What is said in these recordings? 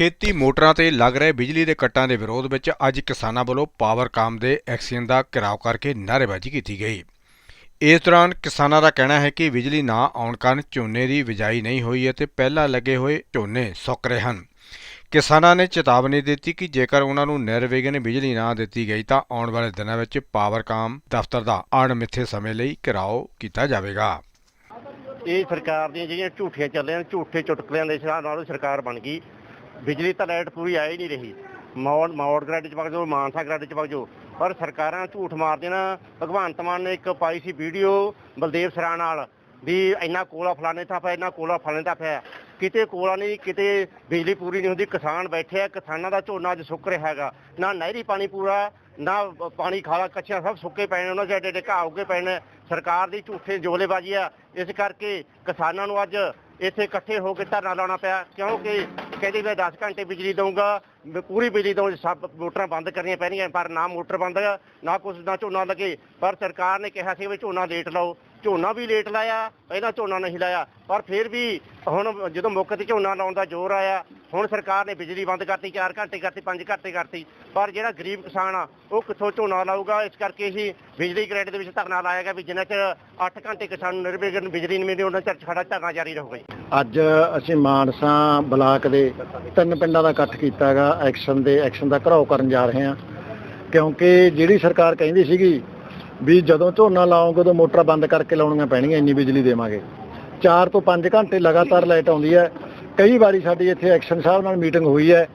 ਖੇਤੀ ਮੋਟਰਾਂ ਤੇ ਲੱਗ ਰਹੇ ਬਿਜਲੀ ਦੇ ਕੱਟਾਂ ਦੇ ਵਿਰੋਧ ਵਿੱਚ ਅੱਜ ਕਿਸਾਨਾਂ ਵੱਲੋਂ ਪਾਵਰਕਾਮ ਦੇ ਐਕਸੀਅਨ ਦਾ ਘਿਰਾਓ ਕਰਕੇ ਨਾਅਰੇਬਾਜ਼ੀ ਕੀਤੀ ਗਈ। ਇਸ ਦੌਰਾਨ ਕਿਸਾਨਾਂ ਦਾ ਕਹਿਣਾ ਹੈ ਕਿ ਬਿਜਲੀ ਨਾ ਆਉਣ ਕਾਰਨ ਝੋਨੇ ਦੀ ਬਿਜਾਈ ਨਹੀਂ ਹੋਈ ਅਤੇ ਪਹਿਲਾਂ ਲੱਗੇ ਹੋਏ ਝੋਨੇ ਸੁੱਕ ਰਹੇ ਹਨ। ਕਿਸਾਨਾਂ ਨੇ ਚੇਤਾਵਨੀ ਦਿੱਤੀ ਕਿ ਜੇਕਰ ਉਹਨਾਂ ਨੂੰ ਨਿਰਵਿਘਨ ਬਿਜਲੀ ਨਾ ਦਿੱਤੀ ਗਈ ਤਾਂ ਆਉਣ ਵਾਲੇ ਦਿਨਾਂ ਵਿੱਚ ਪਾਵਰਕਾਮ ਦਫ਼ਤਰ ਦਾ ਅਣਮਿੱਥੇ ਸਮੇਂ ਲਈ ਘਿਰਾਓ ਕੀਤਾ ਜਾਵੇਗਾ। ਇਹ ਸਰਕਾਰ ਦੀਆਂ ਜਿਹੜੀਆਂ ਝੂਠੀਆਂ ਚੱਲ ਰਹੀਆਂ, ਝੂਠੇ ਚੁਟਕਲਿਆਂ ਦੇ ਨਾਲ ਸਰਕਾਰ ਬਣ ਗਈ। ਬਿਜਲੀ ਤਾਂ ਲਾਈਟ ਪੂਰੀ ਆ ਹੀ ਨਹੀਂ ਰਹੀ। ਮੌੜ ਮੌੜ ਗ੍ਰਿਡ ਚ ਵਗ ਜਾਓ, ਮਾਨਸਾ ਗ੍ਰਿਡ ਚ ਵਗ ਜਾਓ। ਪਰ ਸਰਕਾਰਾਂ ਝੂਠ ਮਾਰਦੀਆਂ ਨਾ। ਭਗਵੰਤ ਮਾਨ ਨੇ ਇੱਕ ਪਾਈ ਸੀ ਵੀਡੀਓ ਬਲਦੇਵ ਸਰਾ ਨਾਲ ਵੀ ਇੰਨਾ ਕੋਲਾ ਫਲਾਣੇ ਥਾਂ ਪਿਆ, ਇੰਨਾ ਕੋਲਾ ਫਲਾਣੇ ਥਾਂ ਪਿਆ। ਕਿਤੇ ਕੋਲਾ ਨਹੀਂ, ਕਿਤੇ ਬਿਜਲੀ ਪੂਰੀ ਨਹੀਂ ਹੁੰਦੀ। ਕਿਸਾਨ ਬੈਠੇ ਆ, ਕਿਸਾਨਾਂ ਦਾ ਝੋਨਾ ਅੱਜ ਸੁੱਕ ਰਿਹਾ ਹੈਗਾ। ਨਾ ਨਹਿਰੀ ਪਾਣੀ ਪੂਰਾ, ਨਾ ਪਾਣੀ ਖਾਲਾ ਕੱਚਾ, ਸਭ ਸੁੱਕੇ ਪਏ ਨੇ, ਉਹਨਾਂ ਦੇ ਏਡੇ ਏਡੇ ਘਾਹ ਉੱਗੇ ਪਏ ਨੇ। ਸਰਕਾਰ ਦੀ ਝੂਠੇ ਜੋਲੇਬਾਜ਼ੀ ਆ। ਇਸ ਕਰਕੇ ਕਿਸਾਨਾਂ ਨੂੰ ਅੱਜ ਇੱਥੇ ਇਕੱਠੇ ਹੋ ਕੇ ਧਰਨਾ ਲਾਉਣਾ ਪਿਆ। ਕਿਉਂਕਿ ਕਹਿੰਦੀ ਮੈਂ 10 ਘੰਟੇ ਬਿਜਲੀ ਦਊਂਗਾ, ਮੈਂ ਪੂਰੀ ਬਿਜਲੀ ਦਊਂ ਸਭ ਮੋਟਰਾਂ ਬੰਦ ਕਰਨੀਆਂ ਪੈਣੀਆਂ, ਪਰ ਨਾ ਮੋਟਰ ਬੰਦ, ਨਾ ਕੁਛ, ਨਾ ਝੋਨਾ ਲੱਗੇ। ਪਰ ਸਰਕਾਰ ਨੇ ਕਿਹਾ ਸੀ ਵੀ ਝੋਨਾ ਲੇਟ ਲਾਓ। ਝੋਨਾ ਵੀ ਲੇਟ ਲਾਇਆ, ਪਹਿਲਾਂ ਝੋਨਾ ਨਹੀਂ ਲਾਇਆ, ਪਰ ਫਿਰ ਵੀ ਹੁਣ ਜਦੋਂ ਮੌਕੇ ਤੇ ਝੋਨਾ ਲਾਉਣ ਦਾ ਜ਼ੋਰ ਆਇਆ, ਹੁਣ ਸਰਕਾਰ ਨੇ ਬਿਜਲੀ ਬੰਦ ਕਰਤੀ 4 ਘੰਟੇ ਕਰਤੀ 5 ਘੰਟੇ ਕਰਤੀ, ਪਰ ਜਿਹੜਾ ਗਰੀਬ ਕਿਸਾਨ ਆ, ਉਹ ਕਿੱਥੋਂ ਝੋਨਾ ਲਾਊਗਾ? ਇਸ ਕਰਕੇ ਅਸੀਂ ਬਿਜਲੀ ਗ੍ਰਿਡ ਦੇ ਵਿੱਚ ਧਰਨਾ ਲਾਇਆ ਗਿਆ ਵੀ ਜਿੰਨਾ ਚਿਰ 8 ਘੰਟੇ ਕਿਸਾਨ ਨੂੰ ਨਿਰਵਿਘਨ ਬਿਜਲੀ ਨਹੀਂ ਮਿਲਦੀ, ਉਹਨਾਂ ਚਿਰ ਸਾਡਾ ਧਰਨਾ ਜਾਰੀ ਰਹੂਗਾ ਅੱਜ ਅਸੀਂ ਮਾਨਸਾ ਬਲਾਕ ਦੇ ਤਿੰਨ ਪਿੰਡਾਂ ਦਾ ਇਕੱਠ ਕੀਤਾ ਹੈਗਾ, ਐਕਸ਼ਨ ਦੇ, ਐਕਸ਼ਨ ਦਾ ਘਰਾਓ ਕਰਨ ਜਾ ਰਹੇ ਹਾਂ, ਕਿਉਂਕਿ ਜਿਹੜੀ ਸਰਕਾਰ ਕਹਿੰਦੀ ਸੀਗੀ ਵੀ ਜਦੋਂ ਝੋਨਾ ਲਾਓਗੇ ਉਦੋਂ ਮੋਟਰਾਂ ਬੰਦ ਕਰਕੇ ਲਾਉਣੀਆਂ ਪੈਣਗੀਆਂ, ਇੰਨੀ ਬਿਜਲੀ ਦੇਵਾਂਗੇ। 4 ਤੋਂ 5 ਘੰਟੇ ਲਗਾਤਾਰ ਲਾਈਟ ਆਉਂਦੀ ਹੈ। ਕਈ ਵਾਰੀ ਸਾਡੀ ਇੱਥੇ ਐਕਸ਼ਨ ਸਾਹਿਬ ਨਾਲ ਮੀਟਿੰਗ ਹੋਈ ਹੈ।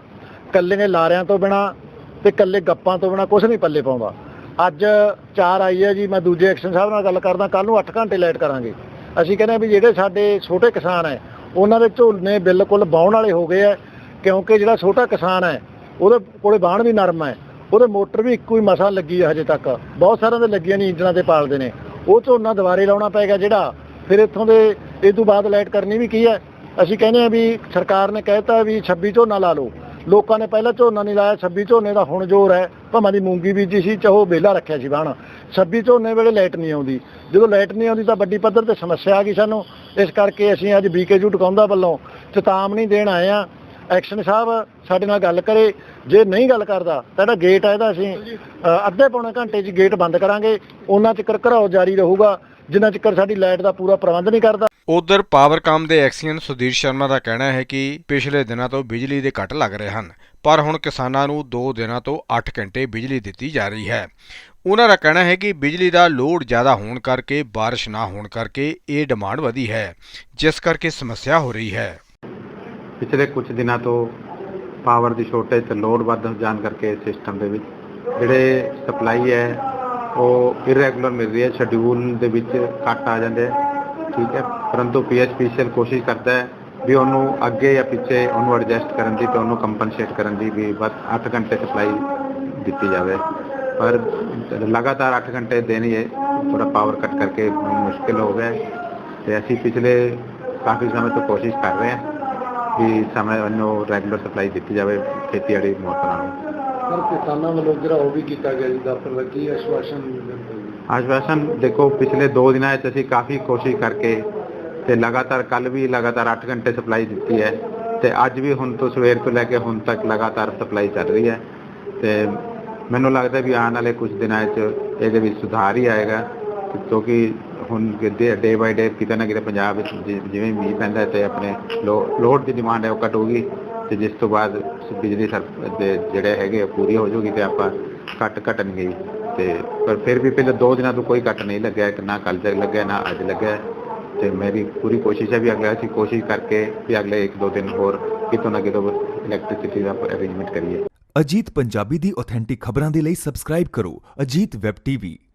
ਕੱਲੇ ਨੇ ਲਾਰਿਆਂ ਤੋਂ ਬਿਨਾ ਤੇ ਕੱਲੇ ਗੱਪਾਂ ਤੋਂ ਬਿਨਾ ਕੁਝ ਨਹੀਂ ਪੱਲੇ ਪਾਉਂਦਾ। ਅੱਜ 4 ਆਈ ਹੈ ਜੀ, ਮੈਂ ਦੂਜੇ ਐਕਸ਼ਨ ਸਾਹਿਬ ਨਾਲ ਗੱਲ ਕਰਦਾ ਕੱਲ ਨੂੰ 8 ਘੰਟੇ ਲਾਈਟ ਕਰਾਂਗੇ। ਅਸੀਂ ਕਹਿੰਦੇ ਹਾਂ ਵੀ ਜਿਹੜੇ ਸਾਡੇ ਛੋਟੇ ਕਿਸਾਨ ਹੈ, ਉਹਨਾਂ ਦੇ ਝੋਨੇ ਬਿਲਕੁਲ ਬਾਉਣ ਵਾਲੇ ਹੋ ਗਏ ਹੈ, ਕਿਉਂਕਿ ਜਿਹੜਾ ਛੋਟਾ ਕਿਸਾਨ ਹੈ, ਉਹਦੇ ਕੋਲੇ ਬਾਣ ਵੀ ਨਰਮ ਹੈ। ਉਹਦੇ ਮੋਟਰ ਵੀ ਇੱਕੋ ਹੀ ਮਸਾ ਲੱਗੀ ਆ ਹਜੇ ਤੱਕ। ਬਹੁਤ ਸਾਰਿਆਂ ਦੇ ਲੱਗੀਆਂ ਨਹੀਂ ਇੰਜਨਾਂ ਤੇ ਪਾਲਦੇ ਨੇ। ਉਹ ਝੋਨਾ ਦੁਬਾਰੇ ਲਾਉਣਾ ਪਏਗਾ ਜਿਹੜਾ। ਫਿਰ ਇੱਥੋਂ ਦੇ, ਇਹ ਤੋਂ ਬਾਅਦ ਲਾਈਟ ਕਰਨੀ ਵੀ ਕੀ ਹੈ? ਅਸੀਂ ਕਹਿੰਦੇ ਆ ਵੀ ਸਰਕਾਰ ਨੇ ਕਹਿਤਾ ਵੀ 26 ਝੋਨਾ ਲਾ ਲਓ। ਲੋਕਾਂ ਨੇ ਪਹਿਲਾਂ ਝੋਨਾ ਨਹੀਂ ਲਾਇਆ 26 ਝੋਨੇ ਦਾ ਹੁਣ ਜ਼ੋਰ ਹੈ। ਭਾਵੇਂ ਦੀ ਮੂੰਗੀ ਬੀਜੀ ਸੀ, ਚਾਹੋ ਵਿਹਲਾ ਰੱਖਿਆ ਸੀ ਬਾਣ 26 ਝੋਨੇ ਵੇਲੇ ਲਾਈਟ ਨਹੀਂ ਆਉਂਦੀ। ਜਦੋਂ ਲਾਈਟ ਨਹੀਂ ਆਉਂਦੀ ਤਾਂ ਵੱਡੀ ਪੱਧਰ ਤੇ ਸਮੱਸਿਆ ਆ ਗਈ ਸਾਨੂੰ। ਇਸ ਕਰਕੇ ਅਸੀਂ ਅੱਜ ਬੀਕੇਯੂ ਟਕਾਉਂਦਾ ਵੱਲੋਂ ਚੇਤਾਵਨੀ ਦੇਣ ਆਏ ਆ ਐਕਸ਼ਨ ਸਾਹਿਬ ਸਾਡੇ ਨਾਲ ਗੱਲ ਕਰੇ ਜੇ ਨਹੀਂ ਗੱਲ ਕਰਦਾ ਤਾਂ ਜਿਹੜਾ ਗੇਟ ਹੈ ਇਹਦਾ ਅਸੀਂ ਅੱਧੇ ਪੌਣੇ ਘੰਟੇ 'ਚ ਗੇਟ ਬੰਦ ਕਰਾਂਗੇ ਉਹਨਾਂ ਚਿਰ ਘਰਾਓ ਜਾਰੀ ਰਹੂਗਾ ਜਿੰਨਾ ਚਿਰ ਸਾਡੀ ਲਾਈਟ ਦਾ ਪੂਰਾ ਪ੍ਰਬੰਧ ਨਹੀਂ ਕਰਦਾ। ਉਧਰ ਪਾਵਰਕਾਮ ਦੇ ਐਕਸੀਅਨ ਸੁਧੀਰ ਸ਼ਰਮਾ ਦਾ ਕਹਿਣਾ ਹੈ ਕਿ ਪਿਛਲੇ ਦਿਨਾਂ ਤੋਂ ਬਿਜਲੀ ਦੇ ਕੱਟ ਲੱਗ ਰਹੇ ਹਨ ਪਰ ਹੁਣ ਕਿਸਾਨਾਂ ਨੂੰ 2 ਦਿਨਾਂ ਤੋਂ 8 ਘੰਟੇ ਬਿਜਲੀ ਦਿੱਤੀ ਜਾ ਰਹੀ ਹੈ। ਉਹਨਾਂ ਦਾ ਕਹਿਣਾ ਹੈ ਕਿ ਬਿਜਲੀ ਦਾ ਲੋਡ ਜ਼ਿਆਦਾ ਹੋਣ ਕਰਕੇ ਬਾਰਿਸ਼ ਨਾ ਹੋਣ ਕਰਕੇ ਇਹ ਡਿਮਾਂਡ ਵਧੀ ਹੈ ਜਿਸ ਕਰਕੇ ਸਮੱਸਿਆ ਹੋ ਰਹੀ ਹੈ। ਪਿਛਲੇ ਕੁਝ ਦਿਨਾਂ ਤੋਂ ਪਾਵਰ ਦੀ ਸ਼ੋਰਟੇਜ ਤੇ ਲੋਡ ਵੱਧ ਜਾਣ ਕਰਕੇ ਸਿਸਟਮ ਦੇ ਵਿੱਚ ਜਿਹੜੇ ਸਪਲਾਈ ਹੈ, ਉਹ ਇਰੈਗੂਲਰ ਮਿਲ ਰਹੀ ਹੈ ਸ਼ਡਿਊਲ ਦੇ ਵਿੱਚ ਕੱਟ ਆ ਜਾਂਦੇ ਹੈ ਠੀਕ ਹੈ। ਪਰੰਤੂ ਪੀਐਚਪੀਸੀਐਲ ਕੋਸ਼ਿਸ਼ ਕਰਦਾ ਹੈ ਵੀ ਉਹਨੂੰ ਅੱਗੇ ਜਾਂ ਪਿੱਛੇ ਉਹਨੂੰ ਐਡਜਸਟ ਕਰਨ ਦੀ ਤੇ ਉਹਨੂੰ ਕੰਪਨਸੇਟ ਕਰਨ ਦੀ ਵੀ ਬਸ 8 ਘੰਟੇ ਸਪਲਾਈ ਦਿੱਤੀ ਜਾਵੇ। ਪਰ ਲਗਾਤਾਰ 8 ਘੰਟੇ ਦੇਣੀ ਹੈ ਥੋੜਾ ਪਾਵਰ ਕੱਟ ਕਰਕੇ ਮੁਸ਼ਕਿਲ ਹੋ ਗਿਆ ਹੈ ਤੇ ਅਸੀਂ ਪਿਛਲੇ ਕਾਫੀ ਸਮੇਂ ਤੋਂ ਕੋਸ਼ਿਸ਼ ਕਰ ਰਹੇ ਹਾਂ ਵੀ ਸਮੇਂ ਨੂੰ ਰੈਗੂਲਰ ਸਪਲਾਈ ਦਿੱਤੀ ਜਾਵੇ ਖੇਤੀਬਾੜੀ ਮੋਟਰਾਂ ਨੂੰ? ਪਰ ਕਿਸਾਨਾਂ ਵੱਲੋਂ ਜਿਹੜਾ ਉਹ ਵੀ ਕੀਤਾ ਗਿਆ ਜੀ ਦਫ਼ਤਰ ਲੱਗੀ ਆਸ਼ਵਾਸਨ ਆਸ਼ਵਾਸਨ ਦੇਖੋ ਪਿਛਲੇ 2 ਦਿਨਾਂ ਵਿੱਚ ਅਸੀਂ ਕਾਫੀ ਕੋਸ਼ਿਸ਼ ਕਰਕੇ ਤੇ ਲਗਾਤਾਰ ਕੱਲ ਵੀ ਲਗਾਤਾਰ 8 ਘੰਟੇ ਸਪਲਾਈ ਦਿੱਤੀ ਹੈ ਤੇ ਅੱਜ ਵੀ ਹੁਣ ਤੋਂ ਸਵੇਰ ਤੋਂ ਲੈ ਕੇ ਹੁਣ ਤੱਕ ਲਗਾਤਾਰ ਸਪਲਾਈ ਚੱਲ ਰਹੀ ਹੈ ਤੇ ਮੈਨੂੰ ਲੱਗਦਾ ਵੀ ਆਉਣ ਵਾਲੇ ਕੁਝ ਦਿਨਾਂ ਵਿੱਚ ਇਹਦੇ ਵਿੱਚ ਸੁਧਾਰ ਹੀ ਆਏਗਾ ਕਿਉਂਕਿ ਹੁਣ ਡੇ ਬਾਈ ਡੇ ਕਿਤੇ ਨਾ ਕਿਤੇ ਪੰਜਾਬ ਵਿੱਚ ਜਿ- ਜਿਵੇਂ ਮੀਂਹ ਪੈਂਦਾ ਹੈ ਤੇ ਆਪਣੇ ਲੋ- ਲੋਡ ਦੀ ਡਿਮਾਂਡ ਹੈ ਉਹ ਘਟੂਗੀ ਤੇ ਜਿਸ ਤੋਂ ਬਾਅਦ ਬਿਜਲੀ ਸਰ, ਦੇ ਜਿਹੜੇ ਹੈਗੇ ਆ, ਪੂਰੀ ਹੋ ਜਾਊਗੀ ਤੇ ਆਪਾਂ ਕੱਟ ਘਟਣਗੇ ਹੀ। ਤੇ ਪਰ ਫਿਰ ਵੀ ਪਹਿਲੇ ਦੋ ਦਿਨਾਂ ਤੋਂ ਕੋਈ ਕੱਟ ਨਹੀਂ ਲੱਗਿਆ ਕਿ ਨਾ ਕੱਲ ਤੱਕ ਲੱਗਿਆ, ਨਾ ਅੱਜ ਲੱਗਿਆ। ਤੇ ਮੇਰੀ ਪੂਰੀ ਕੋਸ਼ਿਸ਼ ਹੈ ਵੀ ਅਗਲੇ ਅਸੀਂ ਕੋਸ਼ਿਸ਼ ਕਰਕੇ ਵੀ ਅਗਲੇ 1-2 ਦਿਨ ਹੋਰ ਕਿਤੋਂ ਨਾ ਕਿਤੋਂ ਇਲੈਕਟ੍ਰਿਸਿਟੀ ਦਾ ਅਰੇਂਜਮੈਂਟ ਕਰੀਏ। ਅਜੀਤ ਪੰਜਾਬੀ ਦੀ ਆਥੈਂਟਿਕ ਖਬਰਾਂ ਦੇ ਲਈ ਸਬਸਕ੍ਰਾਈਬ ਕਰੋ। Ajit web TV